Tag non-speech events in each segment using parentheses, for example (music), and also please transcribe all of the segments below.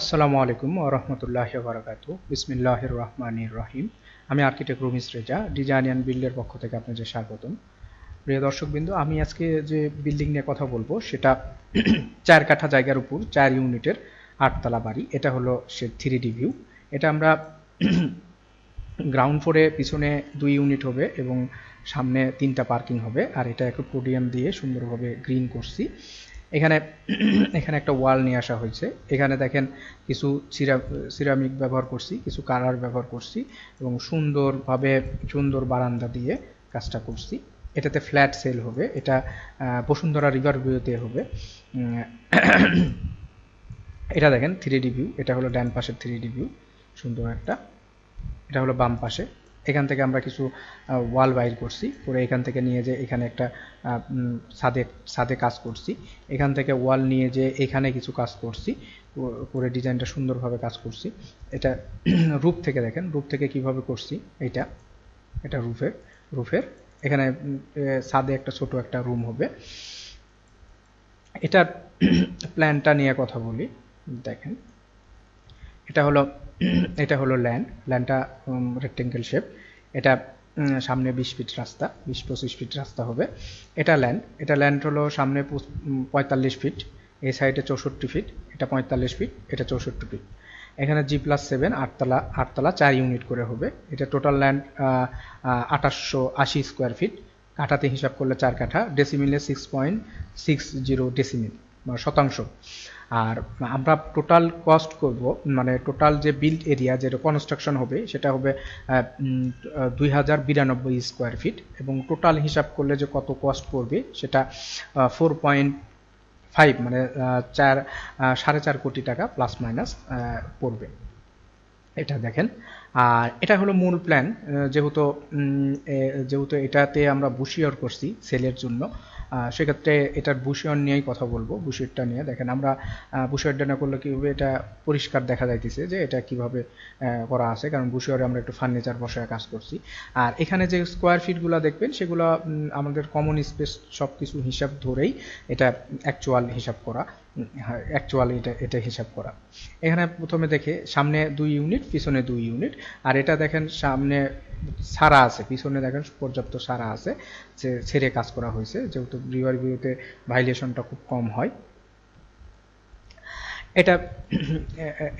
আসসালামু আলাইকুম রহমতুল্লাহ বারাকাতু বিসমিল্লাহির রহমানির রহিম। আমি architect Rumis Reza design and বিল্ডের পক্ষ থেকে আপনাদের স্বাগতম। প্রিয় দর্শকবৃন্দ, আমি আজকে যে বিল্ডিং নিয়ে কথা বলব, সেটা (clears throat) চার কাঠা জায়গার উপর, চার ইউনিটের আটতলা বাড়ি। এটা হলো সে থ্রি ডি ভিউ। এটা আমরা (clears throat) গ্রাউন্ড ফ্লোরে পিছনে দুই ইউনিট হবে এবং সামনে তিনটা পার্কিং হবে। আর এটা একটু পোডিয়াম দিয়ে সুন্দরভাবে গ্রিন করছি। এখানে এখানে একটা ওয়াল নিয়ে আসা হয়েছে। এখানে দেখেন কিছু সিরামিক ব্যবহার করছি, কিছু কালার ব্যবহার করছি এবং সুন্দরভাবে, সুন্দর বারান্দা দিয়ে কাজটা করছি। এটাতে ফ্ল্যাট সেল হবে, এটা বসুন্ধরা রিভার ভিউতে হবে। এটা দেখেন থ্রি ডি ভিউ, এটা হলো ডান পাশের থ্রি ডি ভিউ, সুন্দর একটা। এটা হলো বাম পাশে। এখান থেকে আমরা কিছু ওয়াল বাইর করছি। করে এখান থেকে নিয়ে যে এখানে একটা সাদে সাদে কাজ করছি। এখান থেকে ওয়াল নিয়ে যে এখানে কিছু কাজ করছি। করে ডিজাইনটা সুন্দরভাবে কাজ করছি। এটা (clears throat) রূপ থেকে দেখেন। রূপ থেকে কীভাবে করছি? এটা এটা রুফের রুফের এখানে সাদে একটা ছোট একটা রুম হবে। এটার (clears throat) প্ল্যানটা নিয়ে কথা বলি। দেখেন। এটা হলো এটা হলো ল্যান্ড ল্যান্ডটা রেক্টেঙ্গেল শেপ এটা সামনে বিশ ফিট রাস্তা, বিশ পঁচিশ ফিট রাস্তা হবে। এটা ল্যান্ড এটা ল্যান্ড হলো সামনে পঁয়তাল্লিশ ফিট এই সাইডে চৌষট্টি ফিট এটা পঁয়তাল্লিশ ফিট এটা চৌষট্টি ফিট এখানে জি প্লাস সেভেন আটতলা আটতলা চার ইউনিট করে হবে। এটা টোটাল ল্যান্ড আঠাশশো আশি স্কোয়ার ফিট কাঠাতে হিসাব করলে চার কাঠা ডেসিমিলে six point six zero decimal শতাংশ। আর আমরা টোটাল কস্ট করব মানে টোটাল যে বিল্ড এরিয়া যেটা কনস্ট্রাকশন হবে, সেটা হবে দুই হাজার বিরানব্বই স্কোয়ার ফিট এবং টোটাল হিসাব করলে যে কত কস্ট পড়বে সেটা ফোর পয়েন্ট ফাইভ মানে চার সাড়ে চার কোটি টাকা প্লাস মাইনাস পড়বে। এটা দেখেন। আর এটা হলো মূল প্ল্যান যেহেতু যেহেতু এটাতে আমরা বুশিয়র করছি সেলের জন্য সেক্ষেত্রে এটার বুশিয়ন নিয়েই কথা বলব বুশিয়রটা নিয়ে। দেখেন, আমরা বুশিয়রটা না করলে কীভাবে এটা পরিষ্কার দেখা যাইতেছে যে এটা কীভাবে করা আছে, কারণ বুশিয়রে আমরা একটু ফার্নিচার বসায় কাজ করছি। আর এখানে যে স্কোয়ার ফিটগুলো দেখবেন, সেগুলো আমাদের কমন স্পেস সব কিছু হিসাব ধরেই এটা অ্যাকচুয়াল হিসাব করা। অ্যাকচুয়াল এটা এটা হিসাব করা। এখানে প্রথমে দেখে, সামনে দুই ইউনিট পিছনে দুই ইউনিট আর এটা দেখেন, সামনে সারা আছে। পিছনে দেখেন, পর্যাপ্ত সারা আছে, যে ছেড়ে কাজ করা হয়েছে। যেহেতু রিভার ভিউতে ভাইলেশনটা খুব কম হয়। এটা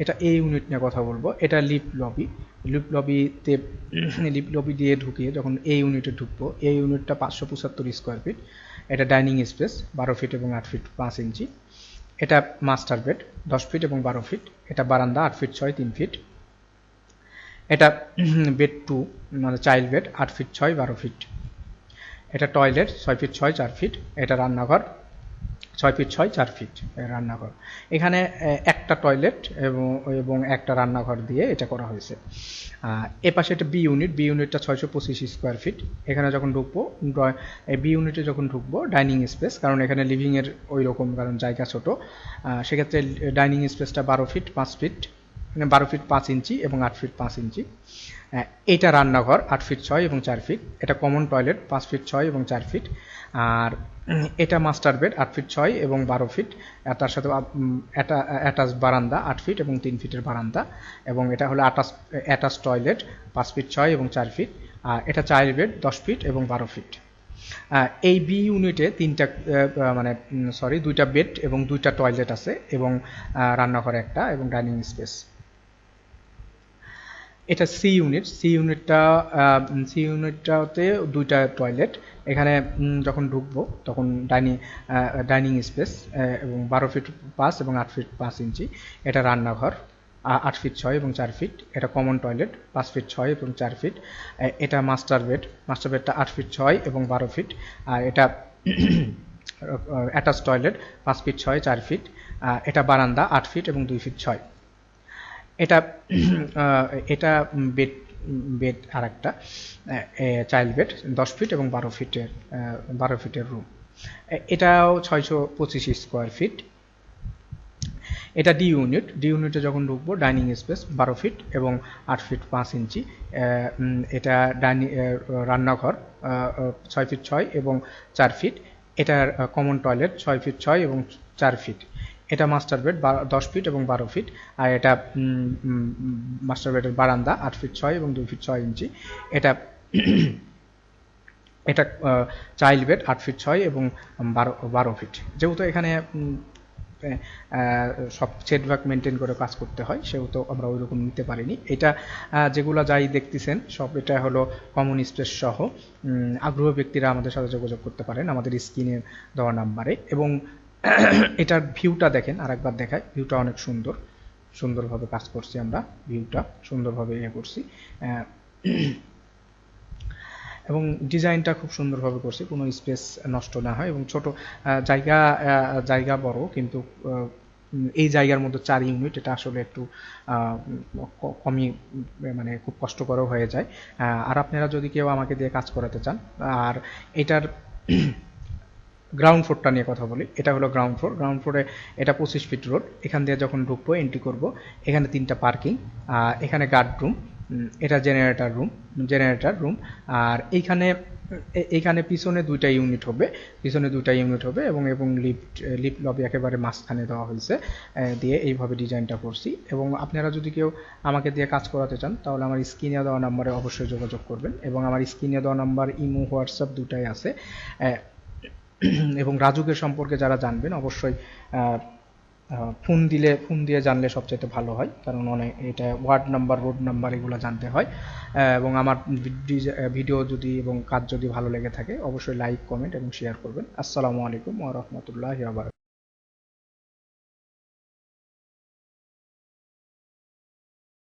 এটা এই ইউনিট নিয়ে কথা বলব। এটা লিপ লবি লিপ লবিতে লিপ লবি দিয়ে ঢুকিয়ে যখন এই ইউনিটে ঢুকবো, এই ইউনিটটা পাঁচশো পঁচাত্তর স্কোয়ার ফিট এটা ডাইনিং স্পেস বারো ফিট এবং আট ফিট পাঁচ ইঞ্চি এটা মাস্টার বেড দশ ফিট এবং বারো ফিট এটা বারান্দা, আট ফিট ছয়, তিন ফিট এটা বেড টু মানে চাইল্ড বেড আট ফিট ছয়, বারো ফিট এটা টয়লেট ছয় ফিট ছয়, চার ফিট এটা রান্নাঘর ছয় ফিট ছয়, চার ফিট রান্নাঘর। এখানে একটা টয়লেট এবং এবং একটা রান্নাঘর দিয়ে এটা করা হয়েছে। এপাশে পাশে এটা বি ইউনিট বি ইউনিটটা ছয়শো পঁচিশ স্কোয়ার ফিট এখানে যখন ঢুকবো বি ইউনিটে যখন ঢুকবো ডাইনিং স্পেস কারণ এখানে লিভিংয়ের ওই রকম, কারণ জায়গা ছোটো সেক্ষেত্রে ডাইনিং স্পেসটা বারো ফিট পাঁচ ফিট বারো ফিট পাঁচ ইঞ্চি এবং আট ফিট পাঁচ ইঞ্চি। এটা রান্নাঘর, আট ফিট ছয় এবং চার ফিট এটা কমন টয়লেট পাঁচ ফিট ছয় এবং চার ফিট আর এটা মাস্টার বেড আট ফিট ছয় এবং বারো ফিট তার সাথে অ্যাটাচ বারান্দা, আট ফিট এবং তিন ফিটের বারান্দা। এবং এটা হলো অ্যাটাচ অ্যাটাচ টয়লেট পাঁচ ফিট ছয় এবং চার ফিট আর এটা চাইল্ড বেড দশ ফিট এবং বারো ফিট এই বি ইউনিটে তিনটা মানে সরি দুইটা বেড এবং দুইটা টয়লেট আছে এবং রান্নাঘর একটা এবং ডাইনিং স্পেস এটা সি ইউনিট সি ইউনিটটা সি ইউনিটটাতে দুইটা টয়লেট এখানে যখন ঢুকবো, তখন ডাইনিং ডাইনিং স্পেস এবং বারো ফিট পাঁচ এবং আট ফিট পাঁচ ইঞ্চি। এটা রান্নাঘর আট ফিট ছয় এবং চার ফিট এটা কমন টয়লেট পাঁচ ফিট ছয় এবং চার ফিট এটা মাস্টার বেড মাস্টার বেডটা আট ফিট ছয় এবং বারো ফিট আর এটা (clears throat) অ্যাটাচ টয়লেট পাঁচ ফিট ছয়, চার ফিট এটা বারান্দা, আট ফিট এবং দুই ফিট ছয়। এটা (clears throat) এটা বেড বেড আর একটা চাইল্ড বেড, দশ ফিট এবং বারো ফিটের বারো ফিটের রুম। এটাও ছয়শো পঁচিশ স্কোয়ার ফিট। এটা ডি ইউনিট। ডি ইউনিটে যখন ঢুকবো, ডাইনিং স্পেস বারো ফিট এবং আট ফিট পাঁচ ইঞ্চি। এটা ডাইনিং রান্নাঘর ছয় ফিট ছয় এবং চার ফিট। এটার কমন টয়লেট, ছয় ফিট ছয় এবং চার ফিট। এটা মাস্টার বেড দশ ফিট এবং বারো ফিট আর এটা মাস্টার বেডের বারান্দা, আট ফিট ছয় এবং দুই ফিট ছয় ইঞ্চি। এটা এটা চাইল্ড বেড আট ফিট ছয় এবং বারো বারো ফিট যেহেতু এখানে সব সেটভাগ মেনটেন করে কাজ করতে হয়, সেহেতু আমরা ওই রকম নিতে পারিনি। এটা যেগুলো যাই দেখতেছেন, সব এটা হলো কমন স্পেস সহ আগ্রহ ব্যক্তিরা আমাদের সাথে যোগাযোগ করতে পারেন, আমাদের স্ক্রিনে দেওয়া নাম্বারে। এবং এটার ভিউটা দেখেন, আরেকবার দেখায় ভিউটা অনেক সুন্দর। সুন্দরভাবে কাজ করছি আমরা ভিউটা সুন্দরভাবে ইয়ে করছি। এবং ডিজাইনটা খুব সুন্দরভাবে করছি, কোনো স্পেস নষ্ট না হয় এবং ছোট জায়গা জায়গা বড়, কিন্তু এই জায়গার মধ্যে চার ইউনিট এটা আসলে একটু কমই মানে খুব কষ্টকরও হয়ে যায়। আর আপনারা যদি কেউ আমাকে দিয়ে কাজ করাতে চান, আর এটার গ্রাউন্ড ফ্লোরটা নিয়ে কথা বলি। এটা হলো গ্রাউন্ড ফ্লোর গ্রাউন্ড ফ্লোরে এটা পঁচিশ ফিট রোড এখান দিয়ে যখন ঢুকবো এন্ট্রি করব, এখানে তিনটা পার্কিং এখানে গার্ড রুম এটা জেনারেটর রুম জেনারেটর রুম আর এইখানে এইখানে পিছনে দুইটা ইউনিট হবে। পিছনে দুইটা ইউনিট হবে এবং এবং লিফট লিফট লবি একেবারে মাঝখানে দেওয়া হয়েছে। দিয়ে এইভাবে ডিজাইনটা করছি। এবং আপনারা যদি কেউ আমাকে দিয়ে কাজ করাতে চান, তাহলে আমার স্ক্রিনে দেওয়া নাম্বারে অবশ্যই যোগাযোগ করবেন। এবং আমার স্ক্রিনে দেওয়া নাম্বার ইমো, হোয়াটসঅ্যাপ দুটাই আছে। এবং রাজুকের সম্পর্কে যারা জানবেন, অবশ্যই ফোন দিলে, ফোন দিয়ে জানলে সবচেয়ে ভালো হয়। কারণ অনেক, এটা ওয়ার্ড নাম্বার, রোড নাম্বার এগুলো জানতে হয়। এবং আমার ভিডিও যদি এবং কাজ যদি ভালো লেগে থাকে, অবশ্যই লাইক, কমেন্ট এবং শেয়ার করবেন। আসসালামু আলাইকুম ওয়া বারাকাতুহু।